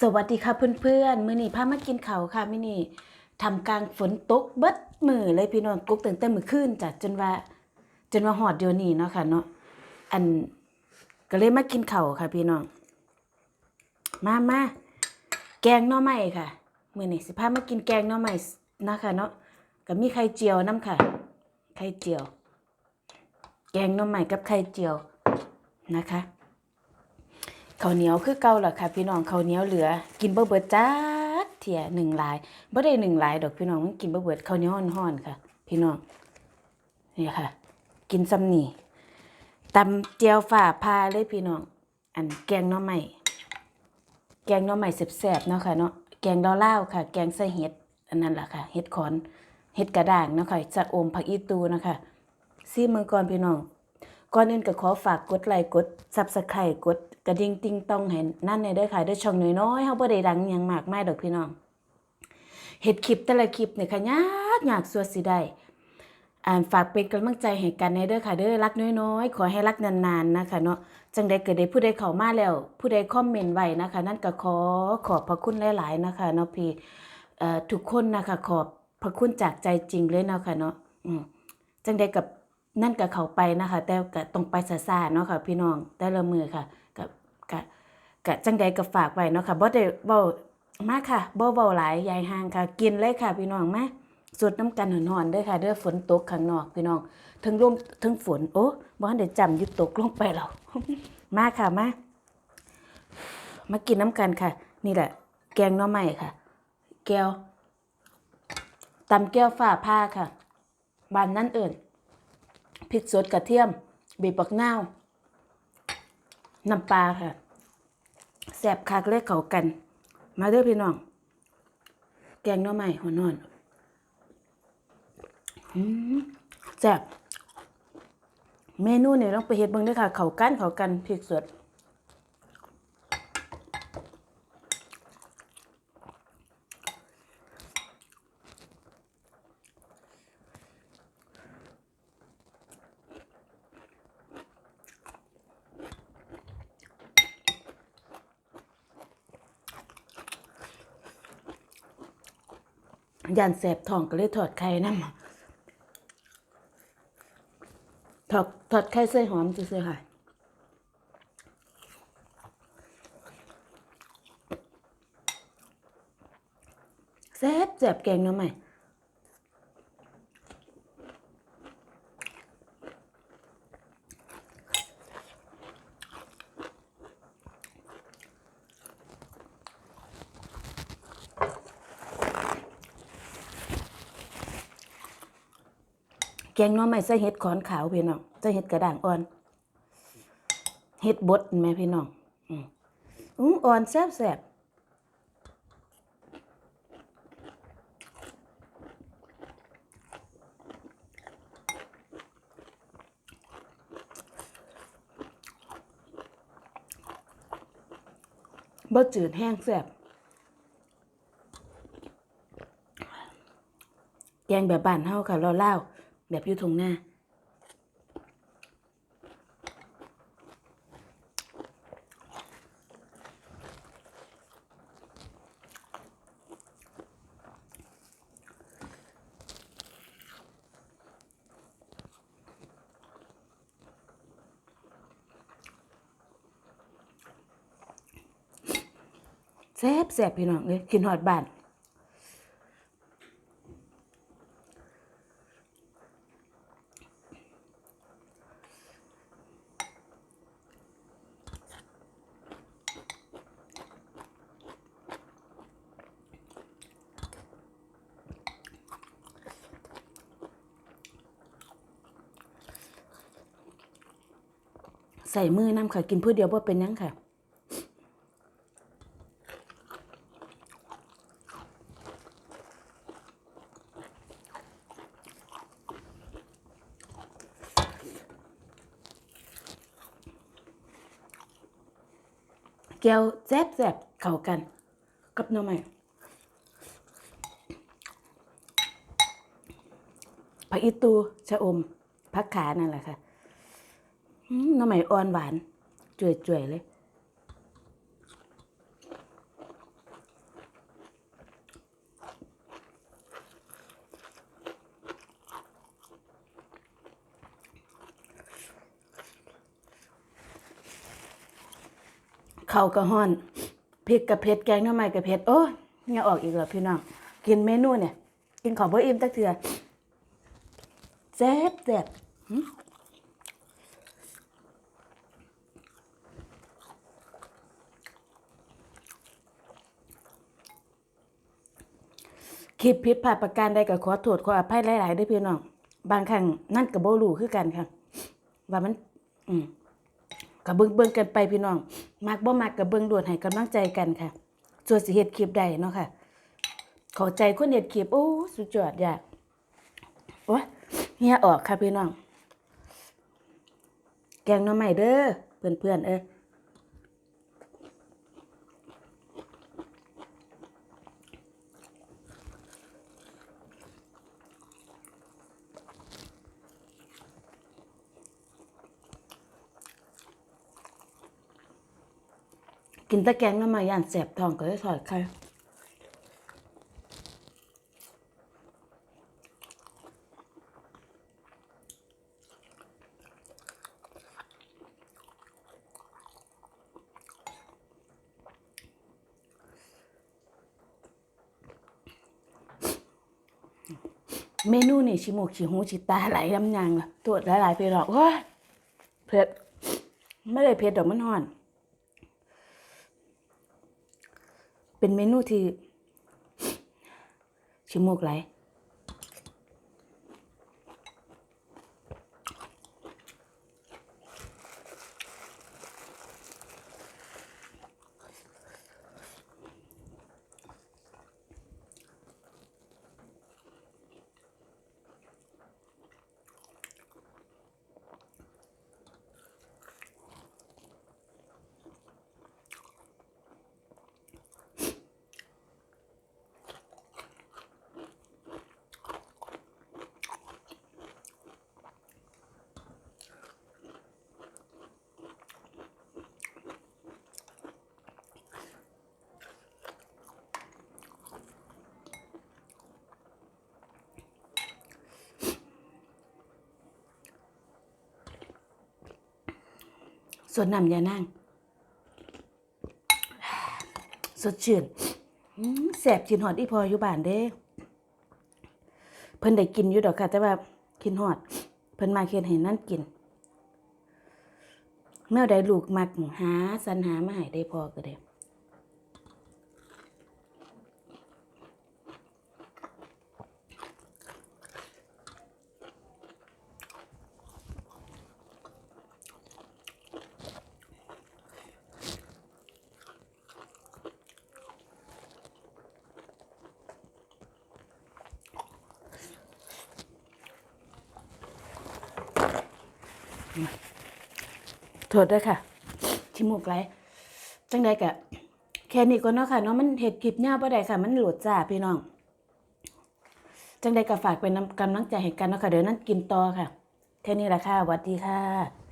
สวัสดีค่ะเพื่อนๆ มื้อนี้พามากินข้าวค่ะมื้อนี้ทำกลางฝนตกเบิดมือเลยพี่น้องตกตั้งแต่มื้อคืนจ้ะจนว่า จนว่าฮอดเดี๋ยวนี้เนาะค่ะเนาะอันก็เลยมากินข้าวค่ะ พี่น้องมามาแกงหน่อไม้ค่ะมื้อนี้สิพามากินแกงหน่อไม้นะคะเนาะก็มีไข่เจียวนํค่ะ ไข่เจียว แกงหน่อไม้กับไข่เจียวนะคะ ข้าวเหนียวคือเก่าล่ะค่ะ พี่น้องข้าวเหนียวเหลือ กินบ่เบิดจักเที่ยหนึ่งลายบ่ได้หนึ่งลายดอกพี่น้องมันกินบ่เบิดข้าวเหนียวฮ้อนๆค่ะ พี่น้องนี่ค่ะ กินซ้ำนี่ตำเจียวฝ่าพาเลยพี่น้อง อันแกงน่อไม้แกงหน่อไม้แซ่บๆเนาะค่ะเนาะแกงดาวลาค่ะ แกงใส่เห็ดอันนั้นแหละค่ะเห็ดขอนเห็ดกระด้างเนาะค่ะจะอมผักอีตูนะคะซีมือก่อนพี่น้องก่อนอื่นก็ขอฝากกดไลค์กด Subscribe กด กระดิ่งติงต้องให้นั่นในเด้อค่ะเด้อช่องน้อยๆเฮาบ่ได้ดังหยังมากมายดอกพี่น้องเฮ็ดคลิปแต่ละคลิปเนี่ยค่ะยากยากสัวสิได้อ่านฝากเป็นกำลังใจให้กันในเด้อค่ะเด้อรักน้อยๆ ขอให้รักนานๆนะคะเนาะจังใดเกิดได้ผู้ใดเข้ามาแล้ว ผู้ใดคอมเมนต์ไว้นะคะ นั่นก็ขอขอบพระคุณหลายๆนะคะเนาะพี่เอ่อทุกคนนะคะขอบพระคุณจากใจจริงเลยเนาะค่ะเนาะอืมจังใดกับนั่นกับเขาไปนะคะ แต่ก็ต้องไปซาๆเนาะค่ะพี่น้องแต่ละมือค่ะ กะกะจังใดก็ฝากไว้เนาะค่ะบ่ได้เว้ามาค่ะบ่เว้าหลายยายห่างค่ะ กินเลยค่ะ พี่น้องมาสดน้ำกันหอนๆด้อค่ะเด้อฝนตกข้างนอกพี่น้องทั้งลมทั้งฝนโอ้บ่ทันได้จำอยู่ตกลงไปแล้วมาค่ะมามากินน้ำกันค่ะ นี่แหละ แกงหน่อไม้ค่ะ แก้วตำแก้วฝ่าผ้าค่ะบานนั่นเอิ่นพริกสดกระเทียมบีบบักนาว น้ำปลาค่ะแสบคักเล็กเขากัน มาเด้อพี่น้อง แกงน้อใหม่หัวนอนแซ่บเมนูนี่ต้องไปเฮ็ดเบิ่งด้วยค่ะ เขากันเขากันพริกสด ยันแสบท้องก็เลยถอดไข่นำถอดถอดไข่ใส่หอมซื่อๆค่ะแซ่บแซ่บแกงน้ำใหม่ แกงหน้ำใหม่ใส่เห็ดขอนขาวพี่น้องใส่เห็ดกระด่างอ่อน เห็ดบดแม่พี่น้องอืมอื้ออ่อนแซ่บแซ่บบ่จืดแห้งแซ่บแกงแบบบ้านเฮาค่ะเล่าว แบบยูทงหน้า แซ่บแซ่บพี่น้องเอ้ยกินหอดบาน ใส่มือน้ำค่ะ กินเพื่อเดียวว่าเป็นยังค่ะแก้วแซ่บแซ่บเข้ากัน กับหน้ำใหม่ผักอีตูชะอมผักขานั่นแหละค่ะ น้ำใหมอ่อนหวานจ่วยๆเลย เข่ากระห้อนพริกกับเผ็ดแกงน้ำใหมกับเผ็ดโอ้ยเงาออกอีกเหรอพี่น้อง กินเมนูเนี่ย กินของเบ่อิ่มตักเถื่อแซ่บแซ่บ คลิปผิดพลาดประการใดก็ขอโทษขออภัยหลายๆด้วยพี่น้อง บางครั้งนั่นก็บ่รู้คือกันค่ะ ว่ามัน อืมก็เบิงเบิงกันไปพี่น้อง มักบ่มักก็เบิงโดดให้กำลังใจกันค่ะส่วนสิเฮ็ดคลิปได้เนาะค่ะข้าใจคนเฮ็ดคลิปโอ้สุดยอดอยากโอ้ยเฮียออกค่ะพี่น้อง แกงหน่อไม้เด้อเพื่อนๆเอ้ กินตะแกงหน่อไม้ย่านแสบท้องก็เลยถอดไข่เมนูนี่ชิมูกชิหูชิตาไหลลำยางละตัวหลายๆไปหรอกว้าเผ็ดไม่ได้เผ็ดดอกมันห่อน เมนูที่ชิมูกไหล ส่วนน้ำยานั่งสดชื่นแสบกินหอดอีพออยู่บ้านเด้ เพิ่นได้กินอยู่ดอกค่ะ แต่ว่ากินหอด เพิ่นมาเคียนให้นั่นกินเมื่อใดลูกมักหาสรรหามาให้ได้พอก็ได้ โทษด้วยค่ะชิมูกไรจังใดกะแค่นี้ก็เนาะค่ะเนาะมันเห็ดคลิปยาวบ่ได้ค่ะ มันหลดจ้าพี่น้อง จังใดก็ฝากเป็นกำลังใจให้กันเนาะค่ะ เดี๋ยวนั้นกินต่อค่ะ แค่นี้แหละค่ะสวัสดีค่ะ